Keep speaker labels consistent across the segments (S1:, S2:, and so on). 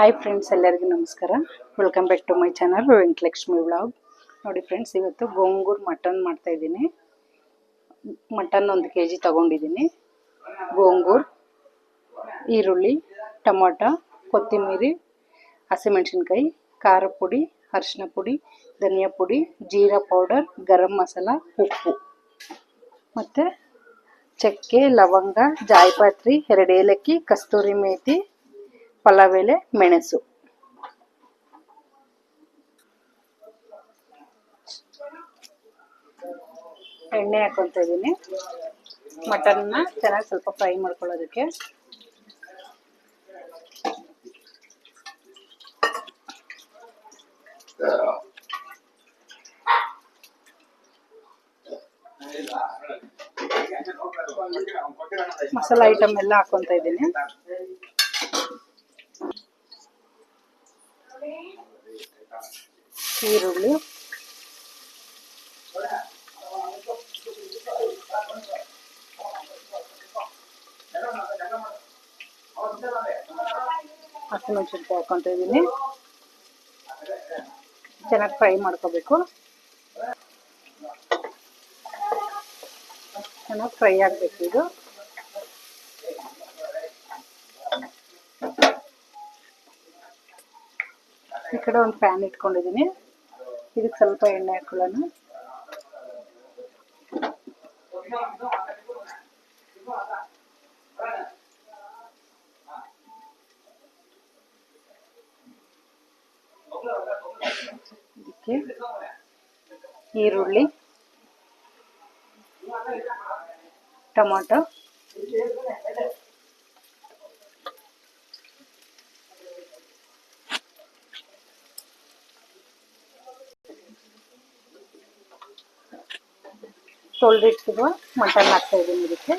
S1: Hi friends ಎಲ್ಲರಿಗೂ ನಮಸ್ಕಾರ. Welcome back to my channel Venkatalakshmi vlog ನೋಡಿ ಫ್ರೆಂಡ್ಸ್ ಇವತ್ತು ಗೋಂಗೂರ್ ಮಟನ್ ಮಾಡ್ತಾ ಇದ್ದೀನಿ. ಮಟನ್ ಒಂದು ಕೆ ಜಿ ತೊಗೊಂಡಿದ್ದೀನಿ. ಗೋಂಗೂರ್, ಈರುಳ್ಳಿ, ಟೊಮೊಟೊ, ಕೊತ್ತಿಮೀರಿ, ಹಸಿಮೆಣಸಿನ್ಕಾಯಿ, ಖಾರ ಪುಡಿ, ಅರಿಶಿನ ಪುಡಿ, ಧನಿಯಾ ಪುಡಿ, ಜೀರಾ ಪೌಡರ್ ಗರಂ ಮಸಾಲ, ಉಪ್ಪು. ಮತ್ತು ಚಕ್ಕೆ, ಲವಂಗ, ಜಾಯಿಪತ್ರಿ, ಎರಡು ಏಲಕ್ಕಿ, ಕಸ್ತೂರಿ ಮೇಥಿ ಪಲಾವ್ ಎಲೆ, ಮೆಣಸು. ಎಣ್ಣೆ ಹಾಕೊತ ಇದ್ದೀನಿ. ಮಟನ್ನ ಚೆನ್ನಾಗಿ ಸ್ವಲ್ಪ ಫ್ರೈ ಮಾಡ್ಕೊಳ್ಳೋದಕ್ಕೆ. ಮಸಾಲ ಐಟಮ್ ಎಲ್ಲ ಹಾಕೊತ ಇದ್ದೀನಿ. ಈರುಳ್ಳಿ ಹಸಿಮೆಣಸಿನ್ಕಾಯಿ ಹಾಕೊತ ಇದ್ದೀನಿ ಚೆನ್ನಾಗಿ ಫ್ರೈ ಮಾಡ್ಕೋಬೇಕು ಚೆನ್ನಾಗಿ ಫ್ರೈ ಆಗಬೇಕು ಇದು ಈ ಕಡೆ ಒಂದು ಪ್ಯಾನ್ ಇಟ್ಕೊಂಡಿದ್ದೀನಿ ಇದಕ್ಕೆ ಸ್ವಲ್ಪ ಎಣ್ಣೆ ಹಾಕೊಳ್ಳೋಣ ಇದಕ್ಕೆ ಈರುಳ್ಳಿ ಟೊಮೊಟೊ ತೊಳೆದಿಟ್ಟಿರುವ ಮಟನ್ ಹಾಕ್ತಾ ಇದ್ದೀನಿ ಇದಕ್ಕೆ.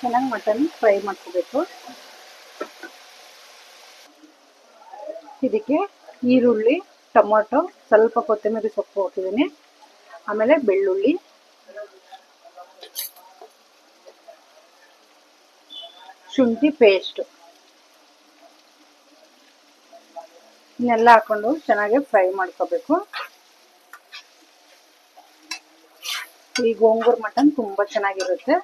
S1: ಚೆನ್ನಾಗಿ ಮಟನ್ ಫ್ರೈ ಮಾಡ್ಕೋಬೇಕು. ಇದಕ್ಕೆ ಈರುಳ್ಳಿ, ಟೊಮೊಟೊ, ಸ್ವಲ್ಪ ಕೊತ್ತಂಬರಿ ಸೊಪ್ಪು ಹಾಕಿದ್ದೀನಿ. ಆಮೇಲೆ ಬೆಳ್ಳುಳ್ಳಿ. ಶುಂಠಿ ಪೇಸ್ಟ್. ಇನ್ನೆಲ್ಲ ಹಾಕೊಂಡು ಚೆನ್ನಾಗಿ ಫ್ರೈ ಮಾಡ್ಕೋಬೇಕು. ಈ ಗೋಂಗೂರ್ ಮಟನ್ ತುಂಬಾ ಚೆನ್ನಾಗಿರುತ್ತೆ.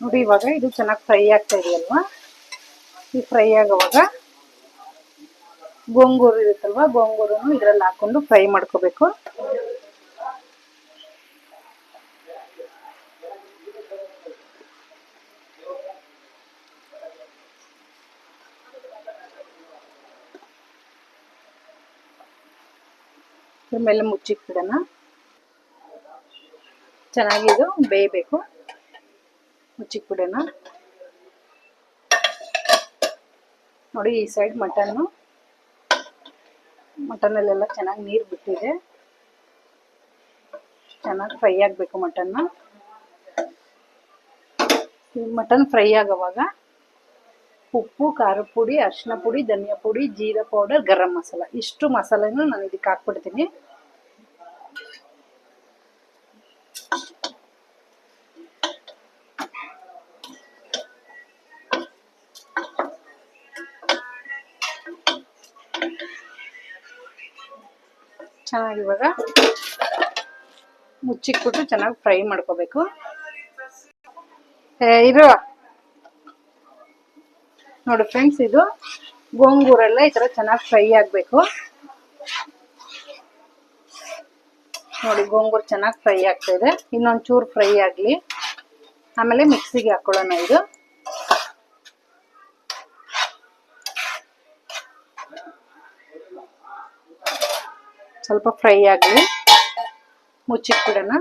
S1: ನೋಡಿ ಇವಾಗ ಇದು ಚೆನ್ನಾಗಿ ಫ್ರೈ ಆಗ್ತಾ ಇದೆಯಲ್ವಾ? ಈ ಫ್ರೈ ಆಗುವಾಗ ಗೋಂಗೂರು ಇರುತ್ತಲ್ವಾ? ಗೋಂಗೂರನ್ನು ಇದ್ರಲ್ಲಿ ಹಾಕೊಂಡು ಫ್ರೈ ಮಾಡ್ಕೋಬೇಕು. ಮೇಲೆ ಮುಚ್ಚಿಕ್ಬಿಡೋಣ ಚೆನ್ನಾಗಿ ಇದು ಬೇಯಬೇಕು. ಮುಚ್ಚಿಕ್ಬಿಡೋಣ ನೋಡಿ ಈ ಸೈಡ್ ಮಟನ್ನು ಮಟನಲ್ಲೆಲ್ಲ ಚೆನ್ನಾಗಿ ನೀರು ಬಿಟ್ಟಿದೆ. ಚೆನ್ನಾಗಿ ಫ್ರೈ ಆಗಬೇಕು ಮಟನ್ನ. ಮಟನ್ ಫ್ರೈ ಆಗೋವಾಗ ಉಪ್ಪು ಖಾರದ ಪುಡಿ ಅರಿಶಿನ ಪುಡಿ, ಧನಿಯಾ ಪುಡಿ, ಜೀರಾ ಪೌಡರ್, ಗರಂ ಮಸಾಲ. ಇಷ್ಟು ಮಸಾಲೆನೂ ನಾನು ಇದಕ್ಕೆ ಹಾಕ್ಬಿಡ್ತೀನಿ. ಚೆನ್ನಾಗಿ ಇವಾಗ ಮುಚ್ಚಿಕ್ಬಿಟ್ಟು ಚೆನ್ನಾಗಿ ಫ್ರೈ ಮಾಡ್ಕೋಬೇಕು. ಇದು ನೋಡಿ ಫ್ರೆಂಡ್ಸ್, ಇದು ಗೋಂಗೂರೆಲ್ಲ ಈ ಥರ ಚೆನ್ನಾಗಿ ಫ್ರೈ ಆಗಬೇಕು. ನೋಡಿ, ಗೋಂಗೂರು ಚೆನ್ನಾಗಿ ಫ್ರೈ ಆಗ್ತಾ ಇದೆ. ಇನ್ನೊಂದು ಚೂರು ಫ್ರೈ ಆಗಲಿ. ಆಮೇಲೆ ಮಿಕ್ಸಿಗೆ ಹಾಕೊಳ್ಳೋಣ ಇದು. ಸ್ವಲ್ಪ ಫ್ರೈ ಆಗಲಿ ಮುಚ್ಚಿಟ್ಬಿಡೋಣ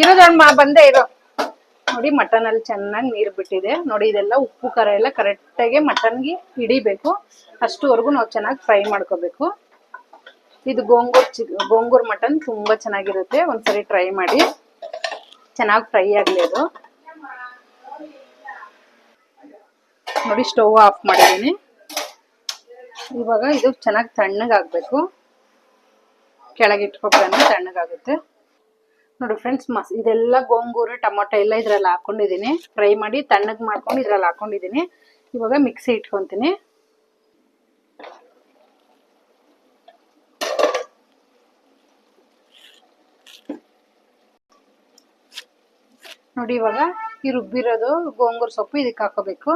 S1: ಇರೋದಣ್ಣ ಬಂದೇ ಇರೋ. ನೋಡಿ ಮಟನ್ ಅಲ್ಲಿ ಚೆನ್ನಾಗಿ ನೀರು ಬಿಟ್ಟಿದೆ. ನೋಡಿ, ಇದೆಲ್ಲ ಉಪ್ಪು, ಖಾರ ಎಲ್ಲ ಕರೆಕ್ಟಾಗಿ ಮಟನ್ಗೆ ಹಿಡಿಬೇಕು. ಅಷ್ಟುವರೆಗೂ ನಾವು ಚೆನ್ನಾಗಿ ಫ್ರೈ ಮಾಡ್ಕೋಬೇಕು. ಇದು ಗೋಂಗೂರ್ ಚಿ, ಗೋಂಗೂರ್ ಮಟನ್ ತುಂಬಾ ಚೆನ್ನಾಗಿರುತ್ತೆ. ಒಂದ್ಸರಿ ಟ್ರೈ ಮಾಡಿ. ಚೆನ್ನಾಗಿ ಫ್ರೈ ಆಗಲಿ ಅದು. ನೋಡಿ, ಸ್ಟವ್ ಆಫ್ ಮಾಡಿದ್ದೀನಿ. ಇವಾಗ ಇದು ಚೆನ್ನಾಗಿ ತಣ್ಣಗಾಗಬೇಕು. ಕೆಳಗೆ ಇಟ್ಕೊಬೇಕಂದ್ರೆ ತಣ್ಣಗಾಗುತ್ತೆ. ನೋಡಿ ಫ್ರೆಂಡ್ಸ್ ಮಸ್ ಇದೆಲ್ಲ ಗೋಂಗೂರು, ಟೊಮೊಟೊ ಎಲ್ಲ ಇದ್ರಲ್ಲಿ ಹಾಕೊಂಡಿದ್ದೀನಿ. ಫ್ರೈ ಮಾಡಿ ತಣ್ಣಗೆ ಮಾಡ್ಕೊಂಡು ಇದ್ರಲ್ಲಿ ಹಾಕೊಂಡಿದ್ದೀನಿ. ಇವಾಗ ಮಿಕ್ಸಿ ಇಟ್ಕೊತೀನಿ. ನೋಡಿ ಇವಾಗ ಈ ರುಬ್ಬಿರೋದು ಗೋಂಗೂರು ಸೊಪ್ಪು ಇದಕ್ಕೆ ಹಾಕೋಬೇಕು.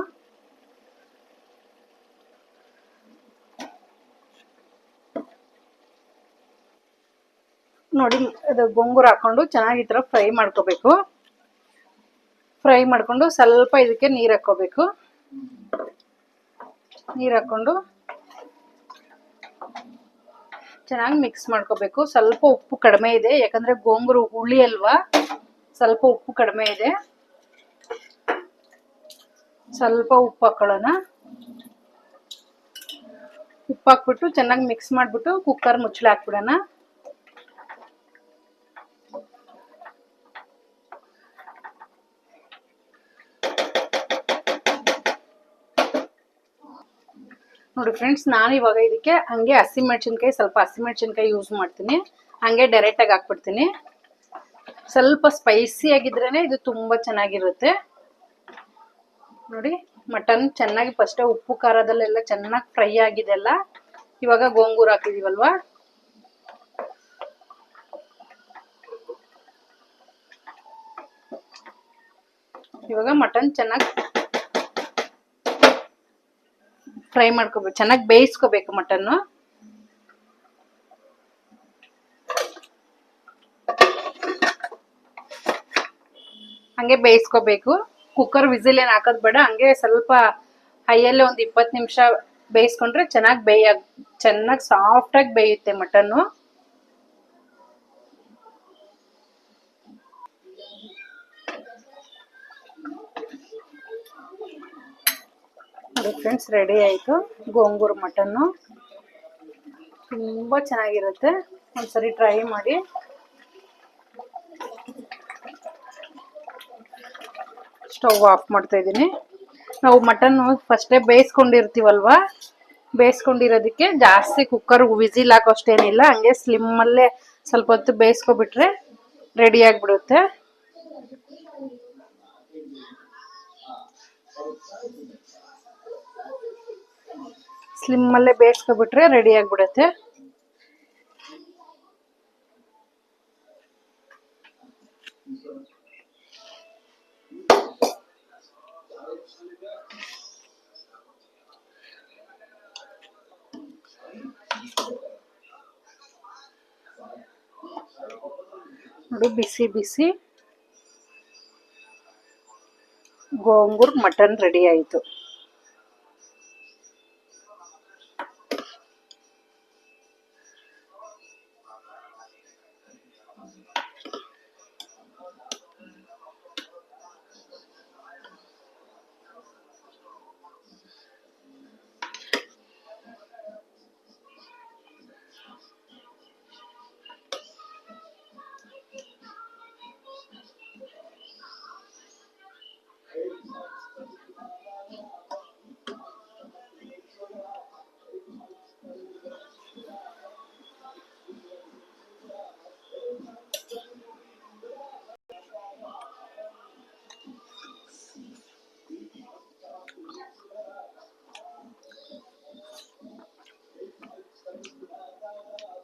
S1: ನೋಡಿ, ಅದು ಗೋಂಗೂರು ಹಾಕೊಂಡು ಚೆನ್ನಾಗಿ ಈ ಥರ ಫ್ರೈ ಮಾಡ್ಕೋಬೇಕು. ಫ್ರೈ ಮಾಡಿಕೊಂಡು ಸ್ವಲ್ಪ ಇದಕ್ಕೆ ನೀರು ಹಾಕೋಬೇಕು ನೀರು ಹಾಕ್ಕೊಂಡು ಚೆನ್ನಾಗಿ ಮಿಕ್ಸ್ ಮಾಡ್ಕೋಬೇಕು. ಸ್ವಲ್ಪ ಉಪ್ಪು ಕಡಿಮೆ ಇದೆ, ಯಾಕಂದರೆ ಗೋಂಗೂರು ಹುಳಿ ಅಲ್ವಾ? ಸ್ವಲ್ಪ ಉಪ್ಪು ಕಡಿಮೆ ಇದೆ. ಸ್ವಲ್ಪ ಉಪ್ಪು ಹಾಕೊಳ್ಳೋಣ. ಉಪ್ಪು ಹಾಕ್ಬಿಟ್ಟು ಚೆನ್ನಾಗಿ ಮಿಕ್ಸ್ ಮಾಡಿಬಿಟ್ಟು ಕುಕ್ಕರ್ ಮುಚ್ಚಳ ಹಾಕ್ಬಿಡೋಣ. ನೋಡಿ ಫ್ರೆಂಡ್ಸ್ ನಾನು ಇವಾಗ ಇದಕ್ಕೆ ಹಂಗೆ ಹಸಿಮೆಣಸಿನ್ಕಾಯಿ, ಸ್ವಲ್ಪ ಹಸಿಮೆಣಸಿನ್ಕಾಯಿ ಯೂಸ್ ಮಾಡ್ತೀನಿ. ಹಂಗೆ ಡೈರೆಕ್ಟಾಗಿ ಹಾಕ್ಬಿಡ್ತೀನಿ. ಸ್ವಲ್ಪ ಸ್ಪೈಸಿ ಆಗಿದ್ರೇನೆ ಇದು ತುಂಬ ಚೆನ್ನಾಗಿರುತ್ತೆ. ನೋಡಿ ಮಟನ್ ಚೆನ್ನಾಗಿ ಫಸ್ಟ್ ಉಪ್ಪು, ಖಾರದಲ್ಲೆಲ್ಲ ಚೆನ್ನಾಗಿ ಫ್ರೈ ಆಗಿದೆ ಅಲ್ಲ? ಇವಾಗ ಗೋಂಗೂರು ಹಾಕಿದೀವಲ್ವಾ? ಇವಾಗ ಮಟನ್ ಚೆನ್ನಾಗಿ ಫ್ರೈ ಮಾಡ್ಕೋಬೇಕು. ಚೆನ್ನಾಗಿ ಬೇಯಿಸ್ಕೋಬೇಕು ಮಟನ್ನು. ಹಂಗೆ ಬೇಯಿಸ್ಕೋಬೇಕು. ಕುಕ್ಕರ್ ವಿಸಿಲ್ ಏನು ಹಾಕೋದು ಬೇಡ. ಹಂಗೆ ಸ್ವಲ್ಪ ಹೈಯಲ್ಲೇ ಒಂದು ಇಪ್ಪತ್ತು ನಿಮಿಷ ಬೇಯಿಸ್ಕೊಂಡ್ರೆ ಚೆನ್ನಾಗಿ ಬೇಯ ಚೆನ್ನಾಗಿ ಸಾಫ್ಟಾಗಿ ಬೇಯುತ್ತೆ ಮಟನ್ನು. ನೋಡಿ ಫ್ರೆಂಡ್ಸ್ ರೆಡಿ ಆಯಿತು. ಗೋಂಗೂರು ಮಟನ್ನು ತುಂಬ ಚೆನ್ನಾಗಿರುತ್ತೆ. ಒಂದ್ಸರಿ ಟ್ರೈ ಮಾಡಿ. ಸ್ಟವ್ ಆಫ್ ಮಾಡ್ತಾ ಇದ್ದೀನಿ. ನಾವು ಮಟನ್ ಫಸ್ಟೇ ಬೇಯಿಸ್ಕೊಂಡಿರ್ತೀವಲ್ವ? ಬೇಯಿಸ್ಕೊಂಡಿರೋದಕ್ಕೆ ಜಾಸ್ತಿ ಕುಕ್ಕರ್ ವಿಸಿಲ್ ಹಾಕೋಷ್ಟೇನಿಲ್ಲ. ಹಂಗೆ ಸ್ಲಿಮ್ಮಲ್ಲೇ ಸ್ವಲ್ಪ ಹೊತ್ತು ಬೇಯಿಸ್ಕೊಬಿಟ್ರೆ ರೆಡಿ ಆಗಿಬಿಡುತ್ತೆ. ಸ್ಲಿಮ್ಮಲ್ಲೇ ಬೇಯಿಸ್ಕೊಬಿಟ್ರೆ ರೆಡಿ ಆಗಿಬಿಡುತ್ತೆ. ನೋಡಿ ಬಿಸಿ ಬಿಸಿ ಗೋಂಗೂರ್ ಮಟನ್ ರೆಡಿ ಆಯಿತು.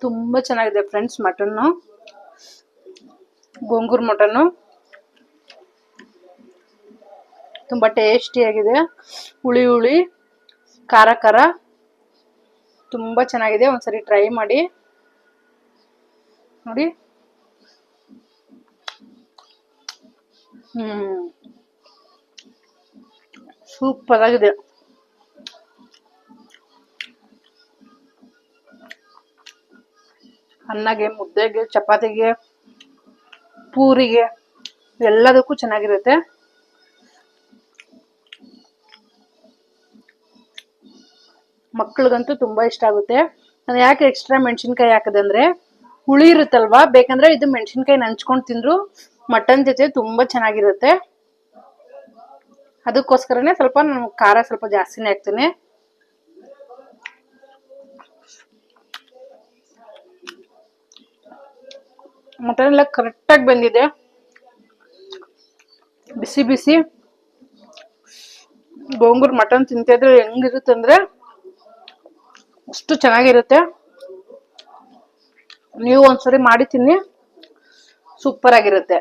S1: ತುಂಬ ಚೆನ್ನಾಗಿದೆ ಫ್ರೆಂಡ್ಸ್ ಮಟನ್ನು. ಗೋಂಗೂರ್ ಮಟನ್ನು. ತುಂಬ ಟೇಸ್ಟಿಯಾಗಿದೆ ಹುಳಿ ಹುಳಿ, ಖಾರ ಖಾರ. ತುಂಬ ಚೆನ್ನಾಗಿದೆ. ಒಂದ್ಸರಿ ಟ್ರೈ ಮಾಡಿ. ನೋಡಿ. ಹ್ಮ್. ಸೂಪರ್ ಆಗಿದೆ. ಅನ್ನಗೆ, ಮುದ್ದೆಗೆ, ಚಪಾತಿಗೆ, ಪೂರಿಗೆ, ಎಲ್ಲದಕ್ಕೂ ಚೆನ್ನಾಗಿರುತ್ತೆ. ಮಕ್ಳಿಗಂತೂ ತುಂಬಾ ಇಷ್ಟ ಆಗುತ್ತೆ. ನಾನು ಯಾಕೆ ಎಕ್ಸ್ಟ್ರಾ ಮೆಣಸಿನ್ಕಾಯಿ ಹಾಕಿದೆ ಅಂದ್ರೆ, ಹುಳಿ ಇರುತ್ತಲ್ವಾ? ಬೇಕಂದ್ರೆ ಇದು ಮೆಣಸಿನ್ಕಾಯಿ ನಂಚ್ಕೊಂಡು ತಿಂದ್ರು ಮಟನ್ ಜೊತೆ ತುಂಬಾ ಚೆನ್ನಾಗಿರುತ್ತೆ. ಅದಕ್ಕೋಸ್ಕರನೇ ಸ್ವಲ್ಪ ನಾನು ಖಾರ ಸ್ವಲ್ಪ ಜಾಸ್ತಿನೇ ಹಾಕ್ತೀನಿ. ಮಟನ್ ಎಲ್ಲ ಕರೆಕ್ಟಾಗಿ ಬಂದಿದೆ. ಬಿಸಿ ಬಿಸಿ. ಗೋಂಗೂರ್ ಮಟನ್ ತಿಂತಿದ್ರೆ ಹೆಂಗಿರುತ್ತೆ ಅಂದ್ರೆ ಅಷ್ಟು ಚೆನ್ನಾಗಿರುತ್ತೆ. ನೀವು ಒಂದ್ಸರಿ ಮಾಡಿ ತಿನ್ನಿ. ಸೂಪರ್ ಆಗಿರುತ್ತೆ.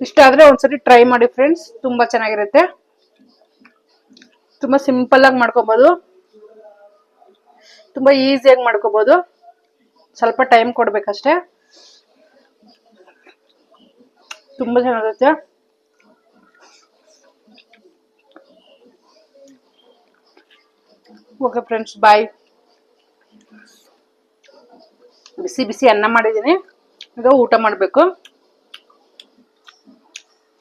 S1: ಇಷ್ಟ ಆದ್ರೆ ಒಂದ್ಸರಿ ಟ್ರೈ ಮಾಡಿ ಫ್ರೆಂಡ್ಸ್ ತುಂಬಾ ಚೆನ್ನಾಗಿರುತ್ತೆ. ತುಂಬಾ ಸಿಂಪಲ್ ಆಗಿ ತುಂಬ ಈಸಿಯಾಗಿ ಮಾಡ್ಕೋಬಹುದು ಸ್ವಲ್ಪ ಟೈಮ್ ಕೊಡ್ಬೇಕಷ್ಟೇ. ತುಂಬಾ ಚೆನ್ನಾಗಿರುತ್ತೆ ಓಕೆ ಫ್ರೆಂಡ್ಸ್, ಬಾಯ್. ಬಿಸಿ ಬಿಸಿ ಅನ್ನ ಮಾಡಿದ್ದೀನಿ. ಈಗ ಊಟ ಮಾಡಬೇಕು.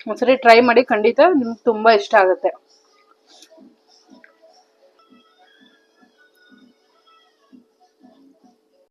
S1: ಒಂದ್ಸರಿ ಟ್ರೈ ಮಾಡಿ, ಖಂಡಿತ ನಿಮ್ಗೆ ತುಂಬ ಇಷ್ಟ ಆಗುತ್ತೆ.